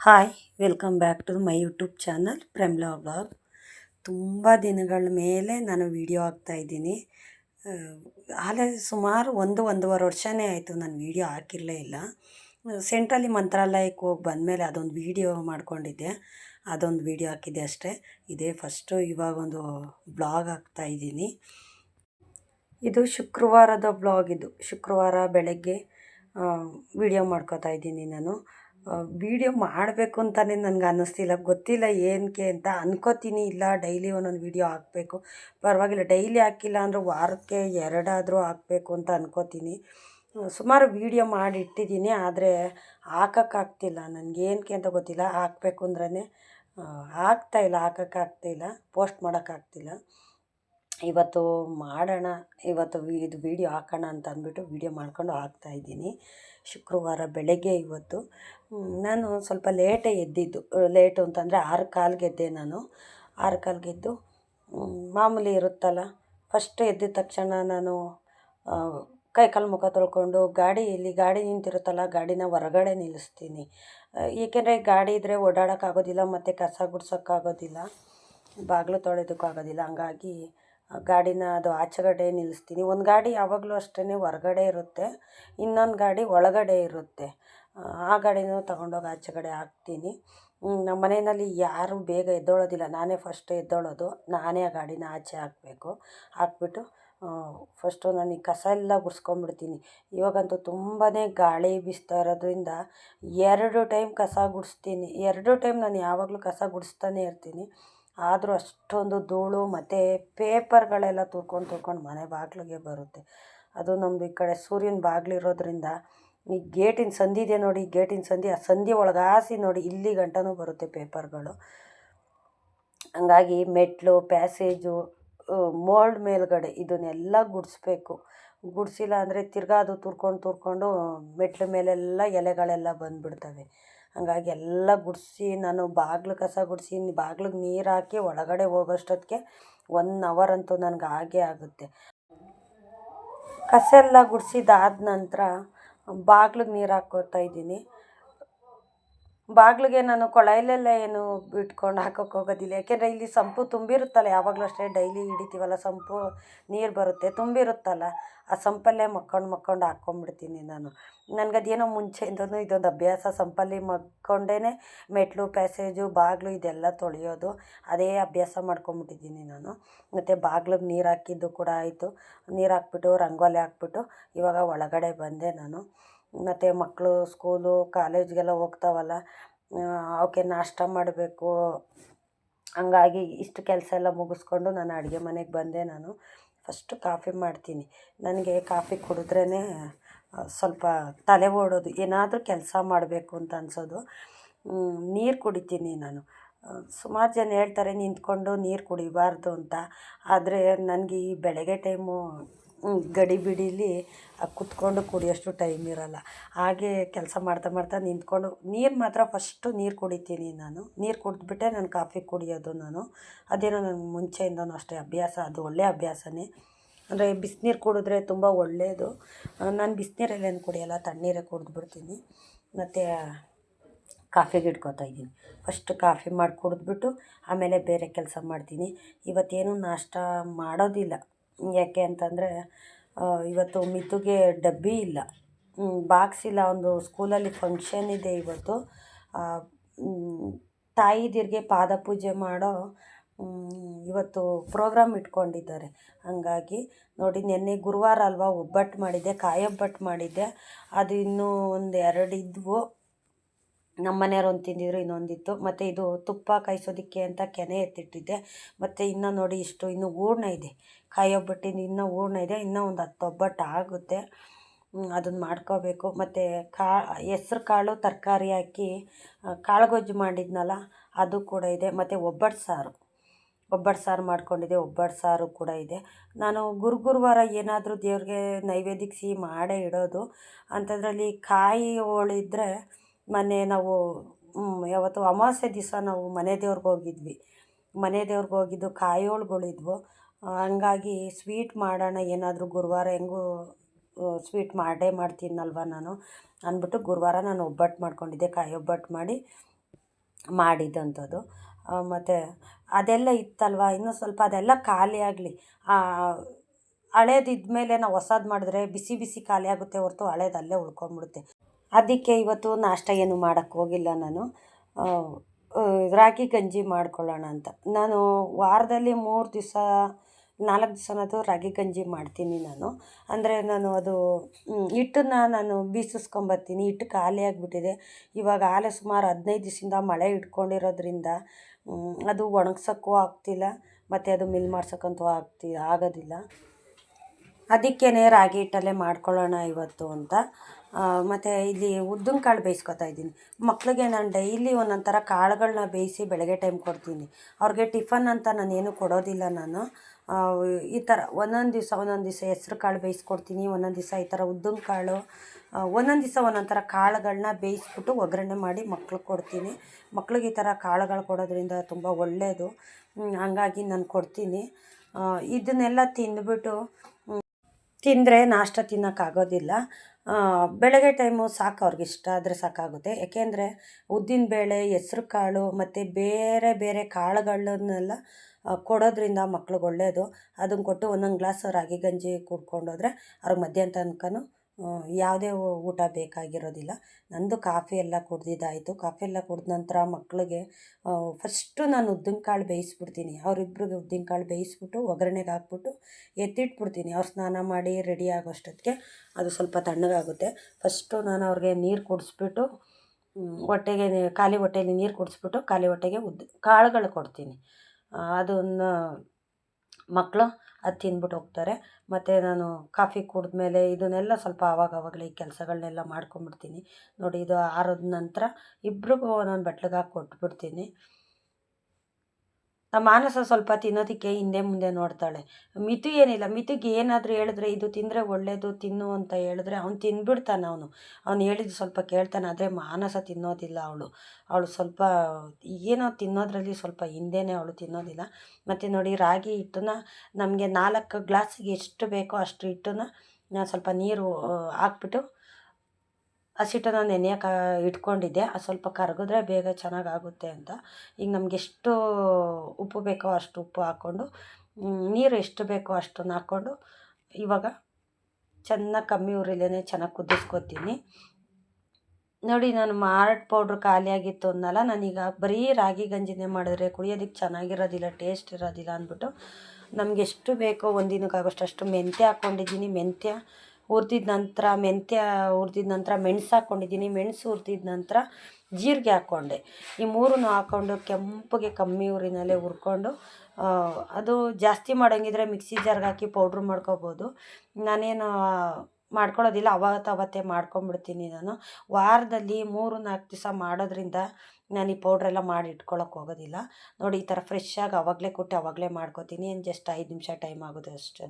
Hi, welcome back to my YouTube channel Premla blog ತುಂಬ ದಿನಗಳ ಮೇಲೆ ನಾನು ವಿಡಿಯೋ ಹಾಕ್ತಾಯಿದ್ದೀನಿ ಆಲೇ ಸುಮಾರು ಒಂದು, ಒಂದೂವರೆ ವರ್ಷನೇ ಆಯಿತು ನಾನು ವಿಡಿಯೋ ಹಾಕಿರಲೇ ಇಲ್ಲ. ಸೆಂಟ್ರಲ್ಲಿ ಮಂತ್ರಾಲಯಕ್ಕೆ ಹೋಗಿ ಬಂದಮೇಲೆ ಅದೊಂದು ವೀಡಿಯೋ ಮಾಡ್ಕೊಂಡಿದ್ದೆ. ಅದೊಂದು ವಿಡಿಯೋ ಹಾಕಿದ್ದೆ ಅಷ್ಟೇ. ಇದೇ ಫಸ್ಟು ಇವಾಗೊಂದು ಬ್ಲಾಗ್ ಹಾಕ್ತಾಯಿದ್ದೀನಿ ಇದು ಶುಕ್ರವಾರದ ಬ್ಲಾಗ್ ಇದು. ಶುಕ್ರವಾರ ಬೆಳಗ್ಗೆ ವಿಡಿಯೋ ಮಾಡ್ಕೋತಾ ಇದ್ದೀನಿ ನಾನು. ವಿಡಿಯೋ ಮಾಡಬೇಕು ಅಂತಲೇ ನನಗೆ ಅನ್ನಿಸ್ತಿಲ್ಲ. ಗೊತ್ತಿಲ್ಲ ಏನಕ್ಕೆ ಅಂತ ಅನ್ಕೋತೀನಿ. ಇಲ್ಲ ಡೈಲಿ ಒಂದೊಂದು ವಿಡಿಯೋ ಹಾಕಬೇಕು. ಪರವಾಗಿಲ್ಲ ಡೈಲಿ ಹಾಕಿಲ್ಲ ಅಂದರೆ ವಾರಕ್ಕೆ ಎರಡಾದರೂ ಹಾಕಬೇಕು ಅಂತ ಅನ್ಕೋತೀನಿ. ಸುಮಾರು ವೀಡಿಯೋ ಮಾಡಿ ಇಟ್ಟಿದ್ದೀನಿ ಆದರೆ ಹಾಕೋಕ್ಕಾಗ್ತಿಲ್ಲ ನನಗೆ ಏನಕ್ಕೆ ಅಂತ ಗೊತ್ತಿಲ್ಲ. ಹಾಕಬೇಕು ಅಂದ್ರೆ ಆಗ್ತಾಯಿಲ್ಲ ಹಾಕೋಕ್ಕಾಗ್ತಾಯಿಲ್ಲ ಪೋಸ್ಟ್ ಮಾಡೋಕ್ಕಾಗ್ತಿಲ್ಲ ಇವತ್ತು ಮಾಡೋಣ, ಇವತ್ತು ಇದು ವೀಡಿಯೋ ಹಾಕೋಣ ಅಂತ ಅಂದ್ಬಿಟ್ಟು ವೀಡಿಯೋ ಮಾಡ್ಕೊಂಡು ಹಾಕ್ತಾಯಿದ್ದೀನಿ ಶುಕ್ರವಾರ ಬೆಳಗ್ಗೆ ಇವತ್ತು. ನಾನು ಸ್ವಲ್ಪ ಲೇಟೇ ಎದ್ದಿದ್ದು. ಲೇಟು ಅಂತಂದರೆ ಆರು ಕಾಲು ಗೆದ್ದೆ ನಾನು. ಆರು ಕಾಲು ಗೆದ್ದು ಮಾಮೂಲಿ ಇರುತ್ತಲ್ಲ ಫಸ್ಟ್ ಎದ್ದಿದ ತಕ್ಷಣ ನಾನು ಕೈ ಕಾಲು ಮುಖ ತೊಳ್ಕೊಂಡು ಗಾಡಿಯಲ್ಲಿ ಗಾಡಿ ನಿಂತಿರುತ್ತಲ್ಲ, ಗಾಡಿನ ಹೊರಗಡೆ ನಿಲ್ಲಿಸ್ತೀನಿ. ಏಕೆಂದರೆ ಗಾಡಿ ಇದ್ದರೆ ಓಡಾಡೋಕ್ಕಾಗೋದಿಲ್ಲ, ಮತ್ತು ಕಸ ಗುಡ್ಸೋಕ್ಕಾಗೋದಿಲ್ಲ, ಬಾಗಿಲು ತೊಳೆಯೋದಕ್ಕಾಗೋದಿಲ್ಲ, ಹಂಗಾಗಿ ಗಾಡಿನ ಅದು ಆಚೆಗಡೆ ನಿಲ್ಲಿಸ್ತೀನಿ. ಒಂದು ಗಾಡಿ ಯಾವಾಗಲೂ ಅಷ್ಟೇ ಹೊರಗಡೆ ಇರುತ್ತೆ, ಇನ್ನೊಂದು ಗಾಡಿ ಒಳಗಡೆ ಇರುತ್ತೆ. ಆ ಗಾಡಿನೂ ತಗೊಂಡೋಗಿ ಆಚೆಗಡೆ ಹಾಕ್ತೀನಿ. ನಮ್ಮ ಮನೆಯಲ್ಲಿ ಯಾರೂ ಬೇಗ ಎದ್ದೇಳೋದಿಲ್ಲ. ನಾನೇ ಫಸ್ಟ್ ಎದ್ದೇಳೋದು. ನಾನೇ ಆ ಗಾಡಿನ ಆಚೆ ಹಾಕಬೇಕು. ಹಾಕ್ಬಿಟ್ಟು ಫಸ್ಟು ನಾನು ಈ ಕಸ ಎಲ್ಲ ಗುಡ್ಸ್ಕೊಂಬಿಡ್ತೀನಿ ಇವಾಗಂತೂ ತುಂಬಾ ಗಾಳಿ ಬೀಸ್ತಾ ಇರೋದ್ರಿಂದ ಎರಡು ಟೈಮ್ ಕಸ ಗುಡಿಸ್ತೀನಿ. ಎರಡು ಟೈಮ್ ನಾನು ಯಾವಾಗಲೂ ಕಸ ಗುಡಿಸ್ತಾನೆ ಇರ್ತೀನಿ. ಆದರೂ ಅಷ್ಟೊಂದು ಧೂಳು ಮತ್ತು ಪೇಪರ್ಗಳೆಲ್ಲ ತುರ್ಕೊಂಡು ತುರ್ಕೊಂಡು ಮನೆ ಬಾಗಿಲಿಗೆ ಬರುತ್ತೆ. ಅದು ನಮ್ಮದು ಈ ಕಡೆ ಸೂರ್ಯನ ಬಾಗಿಲಿರೋದ್ರಿಂದ ಈ ಗೇಟಿನ ಸಂಧಿ ಇದೆ ನೋಡಿ ಗೇಟಿನ ಸಂಧಿ, ಆ ಸಂದಿ ಒಳಗೆ ನೋಡಿ ಇಲ್ಲಿ ಗಂಟನೂ ಬರುತ್ತೆ ಪೇಪರ್ಗಳು. ಹಂಗಾಗಿ ಮೆಟ್ಲು, ಪ್ಯಾಸೇಜು ಮೋಲ್ಡ್ ಮೇಲುಗಡೆ ಇದನ್ನೆಲ್ಲ ಗುಡಿಸ್ಬೇಕು. ಗುಡಿಸಿಲ್ಲ ಅಂದರೆ ತಿರ್ಗಾ ಅದು ತುರ್ಕೊಂಡು ತುರ್ಕೊಂಡು ಮೆಟ್ಲ ಮೇಲೆಲ್ಲ ಎಲೆಗಳೆಲ್ಲ ಬಂದುಬಿಡ್ತವೆ. ಹಂಗಾಗಿ ಎಲ್ಲ ಗುಡಿಸಿ, ನಾನು ಬಾಗಿಲು ಕಸ ಗುಡಿಸಿ, ಬಾಗ್ಲಿಗೆ ನೀರು ಹಾಕಿ ಒಳಗಡೆ ಹೋಗೋಷ್ಟೊತ್ತಿಗೆ ಒನ್ ಅವರ್ ಅಂತೂ ನನಗೆ ಆಗೇ ಆಗುತ್ತೆ. ಕಸ ಎಲ್ಲ ಗುಡಿಸಿದಾದ ನಂತರ ಬಾಗ್ಲಿಗೆ ನೀರು ಹಾಕ್ಕೋತಾ ಇದ್ದೀನಿ. ಬಾಗಿಲಿಗೆ ನಾನು ಕೊಳಾಯಿಲೆಲ್ಲ ಏನು ಇಟ್ಕೊಂಡು ಹಾಕೋಕೆ ಹೋಗೋದಿಲ್ಲ. ಯಾಕೆಂದರೆ ಇಲ್ಲಿ ಸಂಪು ತುಂಬಿರುತ್ತಲ್ಲ, ಯಾವಾಗಲೂ ಅಷ್ಟೇ ಡೈಲಿ ಹಿಡಿತೀವಲ್ಲ ಸಂಪು, ನೀರು ಬರುತ್ತೆ, ತುಂಬಿರುತ್ತಲ್ಲ. ಆ ಸಂಪಲ್ಲೇ ಮಕ್ಕೊಂಡು ಮಕ್ಕೊಂಡು ಹಾಕ್ಕೊಂಬಿಡ್ತೀನಿ ನಾನು. ನನಗದೇನೋ ಮುಂಚೆಯಿಂದನೂ ಇದೊಂದು ಅಭ್ಯಾಸ, ಸಂಪಲ್ಲಿ ಮಕ್ಕೊಂಡೇ ಮೆಟ್ಲು, ಪ್ಯಾಸೇಜು, ಬಾಗಿಲು ಇದೆಲ್ಲ ತೊಳೆಯೋದು, ಅದೇ ಅಭ್ಯಾಸ ಮಾಡ್ಕೊಂಬಿಟ್ಟಿದ್ದೀನಿ ನಾನು. ಮತ್ತು ಬಾಗ್ಲಿಗೆ ನೀರು ಹಾಕಿದ್ದು ಕೂಡ ಆಯಿತು. ನೀರು ಹಾಕ್ಬಿಟ್ಟು, ರಂಗೋಲಿ ಹಾಕ್ಬಿಟ್ಟು ಇವಾಗ ಒಳಗಡೆ ಬಂದೆ ನಾನು. ಮತ್ತು ಮಕ್ಕಳು ಸ್ಕೂಲು ಕಾಲೇಜ್ಗೆಲ್ಲ ಹೋಗ್ತಾವಲ್ಲ ಅವಕ್ಕೆ ನಾಷ್ಟ ಮಾಡಬೇಕು. ಹಂಗಾಗಿ ಇಷ್ಟು ಕೆಲಸ ಎಲ್ಲ ಮುಗಿಸ್ಕೊಂಡು ನಾನು ಅಡುಗೆ ಮನೆಗೆ ಬಂದೆ ನಾನು. ಫಸ್ಟು ಕಾಫಿ ಮಾಡ್ತೀನಿ. ನನಗೆ ಕಾಫಿ ಕುಡಿದ್ರೇ ಸ್ವಲ್ಪ ತಲೆ ಓಡೋದು. ಏನಾದರೂ ಕೆಲಸ ಮಾಡಬೇಕು ಅಂತ ಅನ್ಸೋದು. ನೀರು ಕುಡಿತೀನಿ ನಾನು. ಸುಮಾರು ಜನ ಹೇಳ್ತಾರೆ, ನಿಂತ್ಕೊಂಡು ನೀರು ಕುಡಿಬಾರ್ದು ಅಂತ. ಆದರೆ ನನಗೆ ಈ ಬೆಳಗ್ಗೆ ಟೈಮು ಗಡಿಬಿಡೀಲಿ ಕುತ್ಕೊಂಡು ಕುಡಿಯೋಷ್ಟು ಟೈಮ್ ಇರೋಲ್ಲ. ಹಾಗೆ ಕೆಲಸ ಮಾಡ್ತಾ ಮಾಡ್ತಾ ನಿಂತ್ಕೊಂಡು, ನೀರು ಮಾತ್ರ ಫಸ್ಟು ನೀರು ಕುಡಿತೀನಿ ನಾನು. ನೀರು ಕುಡಿದ್ಬಿಟ್ಟೆ ನಾನು ಕಾಫಿ ಕುಡಿಯೋದು ನಾನು. ಅದೇನೋ ನನಗೆ ಮುಂಚೆಯಿಂದನೂ ಅಷ್ಟೇ ಅಭ್ಯಾಸ, ಅದು ಒಳ್ಳೆಯ ಅಭ್ಯಾಸನೇ. ಅಂದರೆ ಬಿಸಿನೀರು ಕುಡಿದ್ರೆ ತುಂಬ ಒಳ್ಳೆಯದು ನಾನು ಬಿಸಿನೀರಲ್ಲೇನು ಕುಡಿಯೋಲ್ಲ, ತಣ್ಣೀರೇ ಕುಡಿದ್ಬಿಡ್ತೀನಿ. ಮತ್ತು ಕಾಫಿಗೆ ಇಟ್ಕೋತಾ ಇದ್ದೀನಿ. ಫಸ್ಟ್ ಕಾಫಿ ಮಾಡಿ ಕುಡಿದ್ಬಿಟ್ಟು, ಆಮೇಲೆ ಬೇರೆ ಕೆಲಸ ಮಾಡ್ತೀನಿ. ಇವತ್ತೇನು ನಾಷ್ಟ ಮಾಡೋದಿಲ್ಲ. ಯಾಕೆ ಅಂತಂದರೆ ಇವತ್ತು ಮಿತುಗೆ ಡಬ್ಬಿ ಇಲ್ಲ. ಬಾಕ್ಸ್ ಇಲ್ಲ, ಒಂದು ಸ್ಕೂಲಲ್ಲಿ ಫಂಕ್ಷನ್ ಇದೆ ಇವತ್ತು. ತಾಯಿದಿರಿಗೆ ಪಾದ ಪೂಜೆ ಮಾಡೋ ಇವತ್ತು ಪ್ರೋಗ್ರಾಮ್ ಇಟ್ಕೊಂಡಿದ್ದಾರೆ. ಹಂಗಾಗಿ ನೋಡಿ, ನಿನ್ನೆ ಗುರುವಾರ ಅಲ್ವಾ ಒಬ್ಬಟ್ಟು ಮಾಡಿದ್ದೆ ಕಾಯಿ ಒಬ್ಬಟ್ಟು ಮಾಡಿದ್ದೆ. ಅದು ಇನ್ನೂ ಒಂದು ಎರಡು ಇದ್ದವು ನಮ್ಮ ಮನೆಯವ್ರು ಒಂದು ತಿಂದಿದ್ರು, ಇನ್ನೊಂದಿತ್ತು. ಮತ್ತು ಇದು ತುಪ್ಪ ಕಾಯಿಸೋದಕ್ಕೆ ಅಂತ ಕೆನೆ ಎತ್ತಿಟ್ಟಿದ್ದೆ. ಮತ್ತು ಇನ್ನೂ ನೋಡಿ ಇಷ್ಟು, ಇನ್ನೂ ಹೂರ್ಣ ಇದೆ. ಕಾಯಿ ಒಬ್ಬಟ್ಟಿನ ಇನ್ನೂ ಹೂರ್ಣ ಇದೆ, ಇನ್ನೂ ಒಂದು ಹತ್ತು ಒಬ್ಬಟ್ಟು ಆಗುತ್ತೆ ಅದನ್ನು ಮಾಡ್ಕೋಬೇಕು. ಮತ್ತು ಕಾ, ಹೆಸ್ರು ಕಾಳು ತರಕಾರಿ ಹಾಕಿ ಕಾಳುಗೊಜ್ಜು ಮಾಡಿದ್ನಲ್ಲ, ಅದು ಕೂಡ ಇದೆ. ಮತ್ತು ಒಬ್ಬಟ್ಟು ಸಾರು. ಒಬ್ಬಟ್ಟು ಸಾರು ಮಾಡ್ಕೊಂಡಿದ್ದೆ, ಒಬ್ಬಟ್ಟು ಸಾರು ಕೂಡ ಇದೆ. ನಾನು ಗುರು ಗುರುವಾರ ಏನಾದರೂ ದೇವ್ರಿಗೆ ನೈವೇದ್ಯಕ್ಕೆ ಸಿಹಿ ಮಾಡೇ ಇಡೋದು. ಅಂಥದ್ರಲ್ಲಿ ಕಾಯಿ ಹೋಳಿದ್ರೆ ಮೊನ್ನೆ ನಾವು ಯಾವತ್ತು ಅಮಾವಾಸ್ಯೆ ದಿವಸ ನಾವು ಮನೆ ದೇವ್ರಿಗೆ ಹೋಗಿದ್ವಿ. ಮನೆ ದೇವ್ರಿಗೆ ಹೋಗಿದ್ದು ಕಾಯೋಳ್ಗಳಿದ್ವು. ಹಂಗಾಗಿ ಸ್ವೀಟ್ ಮಾಡೋಣ, ಏನಾದರೂ ಗುರುವಾರ ಹೆಂಗೂ ಸ್ವೀಟ್ ಮಾಡೇ ಮಾಡ್ತೀನಲ್ವ ನಾನು ಅಂದ್ಬಿಟ್ಟು ಗುರುವಾರ ನಾನು ಒಬ್ಬಟ್ಟು ಮಾಡ್ಕೊಂಡಿದ್ದೆ, ಕಾಯಿ ಒಬ್ಬಟ್ಟು ಮಾಡಿ ಮಾಡಿದ್ದಂಥದ್ದು ಮತ್ತು ಅದೆಲ್ಲ ಇತ್ತಲ್ವ, ಇನ್ನೂ ಸ್ವಲ್ಪ ಅದೆಲ್ಲ ಖಾಲಿ ಆಗಲಿ. ಇದ್ಮೇಲೆ ನಾವು ಹೊಸದು ಮಾಡಿದ್ರೆ ಬಿಸಿ ಬಿಸಿ ಖಾಲಿ ಆಗುತ್ತೆ ಹೊರತು ಹಳೇದು ಅಲ್ಲೇ ಉಳ್ಕೊಂಬಿಡುತ್ತೆ. ಅದಕ್ಕೆ ಇವತ್ತು ನಾಷ್ಟ ಏನು ಮಾಡೋಕ್ಕೆ ಹೋಗಿಲ್ಲ ನಾನು. ರಾಗಿ ಗಂಜಿ ಮಾಡ್ಕೊಳ್ಳೋಣ ಅಂತ. ನಾನು ವಾರದಲ್ಲಿ ಮೂರು ದಿವಸ, ನಾಲ್ಕು ದಿವಸನದು ರಾಗಿ ಗಂಜಿ ಮಾಡ್ತೀನಿ ನಾನು. ಅಂದರೆ ನಾನು ಅದು ಹಿಟ್ಟನ್ನ ನಾನು ಬೀಸಿಸ್ಕೊಂಬರ್ತೀನಿ ಹಿಟ್ಟು ಖಾಲಿ ಆಗಿಬಿಟ್ಟಿದೆ. ಇವಾಗ ಆಲೆ ಸುಮಾರು ಹದಿನೈದು ದಿವಸದಿಂದ ಮಳೆ ಇಟ್ಕೊಂಡಿರೋದ್ರಿಂದ ಅದು ಒಣಗ್ಸೋಕ್ಕೂ ಆಗ್ತಿಲ್ಲ, ಮತ್ತು ಅದು ಮಿಲ್ ಮಾಡ್ಸೋಕ್ಕಂತೂ ಆಗ್ತಿ, ಆಗೋದಿಲ್ಲ. ಅದಕ್ಕೇ ರಾಗಿ ಹಿಟ್ಟಲ್ಲೇ ಮಾಡ್ಕೊಳ್ಳೋಣ ಇವತ್ತು ಅಂತ. ಮತ್ತು ಇಲ್ಲಿ ಉದ್ದಿನ ಕಾಳು ಬೇಯಿಸ್ಕೊತಾ ಇದ್ದೀನಿ. ಮಕ್ಕಳಿಗೆ ನಾನು ಡೈಲಿ ಒಂದೊಂದು ಥರ ಕಾಳುಗಳನ್ನ ಬೇಯಿಸಿ ಬೆಳಗ್ಗೆ ಟೈಮ್ ಕೊಡ್ತೀನಿ. ಅವ್ರಿಗೆ ಟಿಫನ್ ಅಂತ ನಾನು ಏನೂ ಕೊಡೋದಿಲ್ಲ ನಾನು. ಈ ಥರ ಒಂದೊಂದು ದಿವಸ ಒಂದೊಂದು ದಿವಸ ಹೆಸ್ರು ಕಾಳು ಬೇಯಿಸ್ಕೊಡ್ತೀನಿ. ಒಂದೊಂದು ದಿವಸ ಈ ಥರ ಉದ್ದಿನ ಕಾಳು ಒಂದೊಂದು ದಿವಸ ಒಂದೊಂದು ಥರ ಕಾಳುಗಳನ್ನ ಬೇಯಿಸ್ಬಿಟ್ಟು ಒಗ್ಗರಣೆ ಮಾಡಿ ಮಕ್ಳಿಗೆ ಕೊಡ್ತೀನಿ. ಮಕ್ಳಿಗೆ ಈ ಥರ ಕಾಳುಗಳು ಕೊಡೋದ್ರಿಂದ ತುಂಬ ಒಳ್ಳೆಯದು ಹಂಗಾಗಿ ನಾನು ಕೊಡ್ತೀನಿ. ಇದನ್ನೆಲ್ಲ ತಿಂದ್ಬಿಟ್ಟು ತಿಂದರೆ ನಾಷ್ಟ ತಿನ್ನೋಕ್ಕಾಗೋದಿಲ್ಲ. ಬೆಳಗ್ಗೆ ಟೈಮು ಸಾಕು ಅವ್ರಿಗೆ ಇಷ್ಟ ಆದರೆ ಸಾಕಾಗುತ್ತೆ. ಯಾಕೆಂದರೆ ಉದ್ದಿನಬೇಳೆ ಹೆಸ್ರು ಕಾಳು ಮತ್ತು ಬೇರೆ ಬೇರೆ ಕಾಳುಗಳನ್ನೆಲ್ಲ ಕೊಡೋದ್ರಿಂದ ಮಕ್ಳಿಗೆ ಒಳ್ಳೆಯದು ಅದನ್ನು ಕೊಟ್ಟು ಒಂದೊಂದು ಗ್ಲಾಸ್ ರಾಗಿ ಗಂಜಿ ಕುಡ್ಕೊಂಡೋದ್ರೆ ಅವ್ರಿಗೆ ಮಧ್ಯಾಹ್ನ ತನಕನೂ ಯಾವುದೇ ಊಟ ಬೇಕಾಗಿರೋದಿಲ್ಲ. ನಂದು ಕಾಫಿ ಎಲ್ಲ ಕುಡ್ದಿದ್ದಾಯಿತು. ಕಾಫಿ ಎಲ್ಲ ಕುಡ್ದ ನಂತರ ಮಕ್ಕಳಿಗೆ ಫಸ್ಟು ನಾನು ಉದ್ದಿನ ಕಾಳು ಬೇಯಿಸ್ಬಿಡ್ತೀನಿ. ಅವರಿಬ್ರಿಗೆ ಉದ್ದಿನ ಕಾಳು ಬೇಯಿಸ್ಬಿಟ್ಟು, ಒಗ್ಗರಣೆಗೆ ಹಾಕ್ಬಿಟ್ಟು ಎತ್ತಿಟ್ಬಿಡ್ತೀನಿ. ಅವ್ರು ಸ್ನಾನ ಮಾಡಿ ರೆಡಿ ಆಗೋಷ್ಟೊತ್ತಿಗೆ ಅದು ಸ್ವಲ್ಪ ತಣ್ಣಗಾಗುತ್ತೆ. ಫಸ್ಟು ನಾನು ಅವ್ರಿಗೆ ನೀರು ಕುಡಿಸ್ಬಿಟ್ಟು ಹೊಟ್ಟೆಗೆ ಖಾಲಿ ಹೊಟ್ಟೆಯಲ್ಲಿ ನೀರು ಕುಡಿಸ್ಬಿಟ್ಟು, ಖಾಲಿ ಹೊಟ್ಟೆಗೆ ಉದ್ದು, ಕಾಳುಗಳು ಕೊಡ್ತೀನಿ. ಅದನ್ನು ಮಕ್ಕಳು ಅದು ತಿಂದ್ಬಿಟ್ಟು ಹೋಗ್ತಾರೆ. ಮತ್ತು ನಾನು ಕಾಫಿ ಕುಡಿದ ಮೇಲೆ ಇದನ್ನೆಲ್ಲ ಸ್ವಲ್ಪ ಆವಾಗ ಆವಾಗಲೇ ಈ ಕೆಲಸಗಳನ್ನೆಲ್ಲ ಮಾಡ್ಕೊಂಡ್ಬಿಡ್ತೀನಿ ನೋಡಿ, ಇದು ಆರಿದ ನಂತರ ಇಬ್ರಿಗೂ ಒಂದೊಂದು ಬಟ್ಲಿಗೆ ಹಾಕಿ ಕೊಟ್ಬಿಡ್ತೀನಿ. ನಮ್ಮ ಮಾನಸ ಸ್ವಲ್ಪ ತಿನ್ನೋದಕ್ಕೆ ಹಿಂದೆ ಮುಂದೆ ನೋಡ್ತಾಳೆ. ಮಿತು ಏನಿಲ್ಲ, ಮಿತುಗೆ ಏನಾದರೂ ಹೇಳಿದ್ರೆ ಇದು ತಿಂದರೆ ಒಳ್ಳೆಯದು ತಿನ್ನು ಅಂತ ಹೇಳಿದ್ರೆ ಅವ್ನು ತಿಂದ್ಬಿಡ್ತಾನೆ ಅವನು. ಅವ್ನು ಹೇಳಿದ್ದು ಸ್ವಲ್ಪ ಕೇಳ್ತಾನೆ, ಆದರೆ ಮಾನಸ ತಿನ್ನೋದಿಲ್ಲ ಅವಳು. ಅವಳು ಸ್ವಲ್ಪ, ಏನೋ ತಿನ್ನೋದ್ರಲ್ಲಿ ಸ್ವಲ್ಪ ಹಿಂದೆನೇ ಅವಳು ತಿನ್ನೋದಿಲ್ಲ. ಮತ್ತು ನೋಡಿ ರಾಗಿ ಹಿಟ್ಟನ್ನ ನಮಗೆ ನಾಲ್ಕು ಗ್ಲಾಸಿಗೆ ಎಷ್ಟು ಬೇಕೋ ಅಷ್ಟು ಹಿಟ್ಟನ್ನ ಸ್ವಲ್ಪ ನೀರು ಹಾಕ್ಬಿಟ್ಟು ಹಸಿಟ್ಟನ್ನ ನೆನೆಯೋಕೆ ಇಟ್ಕೊಂಡಿದ್ದೆ. ಅದು ಸ್ವಲ್ಪ ಕರಗಿದ್ರೆ ಬೇಗ ಚೆನ್ನಾಗಾಗುತ್ತೆ ಅಂತ. ಈಗ ನಮಗೆಷ್ಟು ಉಪ್ಪು ಬೇಕೋ ಅಷ್ಟು ಉಪ್ಪು ಹಾಕ್ಕೊಂಡು ನೀರು ಎಷ್ಟು ಬೇಕೋ ಅಷ್ಟನ್ನು ಹಾಕ್ಕೊಂಡು ಇವಾಗ ಚೆನ್ನಾಗಿ ಕಮ್ಮಿ ಉರಿಲೇ ಚೆನ್ನಾಗಿ ಕುದಿಸ್ಕೊತೀನಿ. ನೋಡಿ, ನಾನು ಮಾರ್ಟ್ ಪೌಡ್ರ್ ಖಾಲಿಯಾಗಿತ್ತು ಅಂದಲ್ಲ ನಾನೀಗ ಬರೀ ರಾಗಿ ಗಂಜಿನೇ ಮಾಡಿದ್ರೆ ಕುಡಿಯೋದಕ್ಕೆ ಚೆನ್ನಾಗಿರೋದಿಲ್ಲ, ಟೇಸ್ಟ್ ಇರೋದಿಲ್ಲ ಅಂದ್ಬಿಟ್ಟು ನಮಗೆಷ್ಟು ಬೇಕೋ ಒಂದಿನಕ್ಕಾಗೋಷ್ಟು ದಿನಕ್ಕಾಗೋಷ್ಟು ಅಷ್ಟು ಮೆಂತ್ಯ ಹಾಕ್ಕೊಂಡಿದ್ದೀನಿ ಮೆಂತ್ಯ ಹುರ್ದಿದ ನಂತರ ಮೆಂತ್ಯ ಹುರ್ದಿದ ನಂತರ ಮೆಣಸು ಹಾಕ್ಕೊಂಡಿದ್ದೀನಿ ಮೆಣಸು ಹುರ್ದಿದ ನಂತರ ಜೀರಿಗೆ ಹಾಕ್ಕೊಂಡೆ ಈ ಮೂರನ್ನು ಹಾಕ್ಕೊಂಡು ಕೆಂಪಗೆ ಕಮ್ಮಿ ಊರಿನಲ್ಲೇ ಹುರ್ಕೊಂಡು ಅದು ಜಾಸ್ತಿ ಮಾಡೋಂಗಿದ್ರೆ ಮಿಕ್ಸಿ ಜಾರ್ಗೆ ಹಾಕಿ ಪೌಡ್ರು ಮಾಡ್ಕೊಬೋದು. ನಾನೇನು ಮಾಡ್ಕೊಳ್ಳೋದಿಲ್ಲ ಅವತ್ತು ಅವತ್ತೇ ಮಾಡ್ಕೊಂಬಿಡ್ತೀನಿ ನಾನು. ವಾರದಲ್ಲಿ ಮೂರು, ನಾಲ್ಕು ದಿವಸ ಮಾಡೋದ್ರಿಂದ ನಾನು ಈ ಪೌಡ್ರೆಲ್ಲ ಮಾಡಿ ಇಟ್ಕೊಳಕ್ಕೆ ಹೋಗೋದಿಲ್ಲ. ನೋಡಿ ಈ ಥರ ಫ್ರೆಶ್ಶಾಗಿ ಆವಾಗಲೇ ಕೊಟ್ಟು ಅವಾಗಲೇ ಮಾಡ್ಕೊತೀನಿ. ಏನು ಜಸ್ಟ್ ಐದು ನಿಮಿಷ ಟೈಮ್ ಆಗೋದು ಅಷ್ಟೇ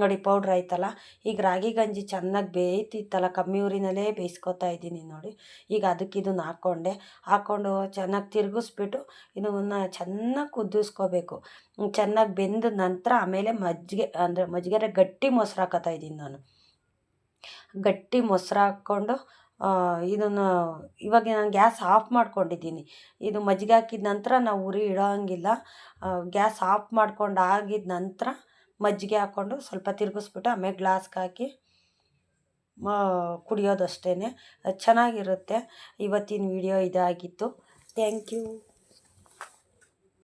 ನೋಡಿ ಪೌಡ್ರ್ ಆಯ್ತಲ್ಲ? ಈಗ ರಾಗಿ ಗಂಜಿ ಚೆನ್ನಾಗಿ ಬೇಯ್ತಿತ್ತಲ್ಲ, ಕಮ್ಮಿ ಊರಿನಲ್ಲೇ ಬೇಯಿಸ್ಕೊತಾ ಇದ್ದೀನಿ ನೋಡಿ. ಈಗ ಅದಕ್ಕೆ ಇದನ್ನು ಹಾಕ್ಕೊಂಡೆ. ಹಾಕ್ಕೊಂಡು ಚೆನ್ನಾಗಿ ತಿರುಗಿಸ್ಬಿಟ್ಟು ಇದನ್ನು ಚೆನ್ನಾಗಿ ಕುದಿಸ್ಕೋಬೇಕು. ಚೆನ್ನಾಗಿ ಬೆಂದ ನಂತರ ಆಮೇಲೆ ಮಜ್ಜಿಗೆ, ಅಂದರೆ ಮಜ್ಜಿಗೆ ಗಟ್ಟಿ ಮೊಸರು ಹಾಕೋತಾ ಇದ್ದೀನಿ ನಾನು. ಗಟ್ಟಿ ಮೊಸರು ಹಾಕ್ಕೊಂಡು ಇದನ್ನು ಇವಾಗ ನಾನು ಗ್ಯಾಸ್ ಆಫ್ ಮಾಡ್ಕೊಂಡಿದ್ದೀನಿ. ಇದು ಮಜ್ಜಿಗೆ ಹಾಕಿದ ನಂತರ ನಾವು ಉರಿ ಇಡೋಂಗಿಲ್ಲ. ಗ್ಯಾಸ್ ಆಫ್ ಮಾಡ್ಕೊಂಡು ಆಗಿದ ನಂತರ ಮಜ್ಜಿಗೆ ಹಾಕ್ಕೊಂಡು ಸ್ವಲ್ಪ ತಿರುಗಿಸ್ಬಿಟ್ಟು ಆಮೇಲೆ ಗ್ಲಾಸ್ಗೆ ಹಾಕಿ ಕುಡಿಯೋದು ಅಷ್ಟೇ ಚೆನ್ನಾಗಿರುತ್ತೆ. ಇವತ್ತಿನ ವಿಡಿಯೋ ಇದಾಗಿತ್ತು. Thank you.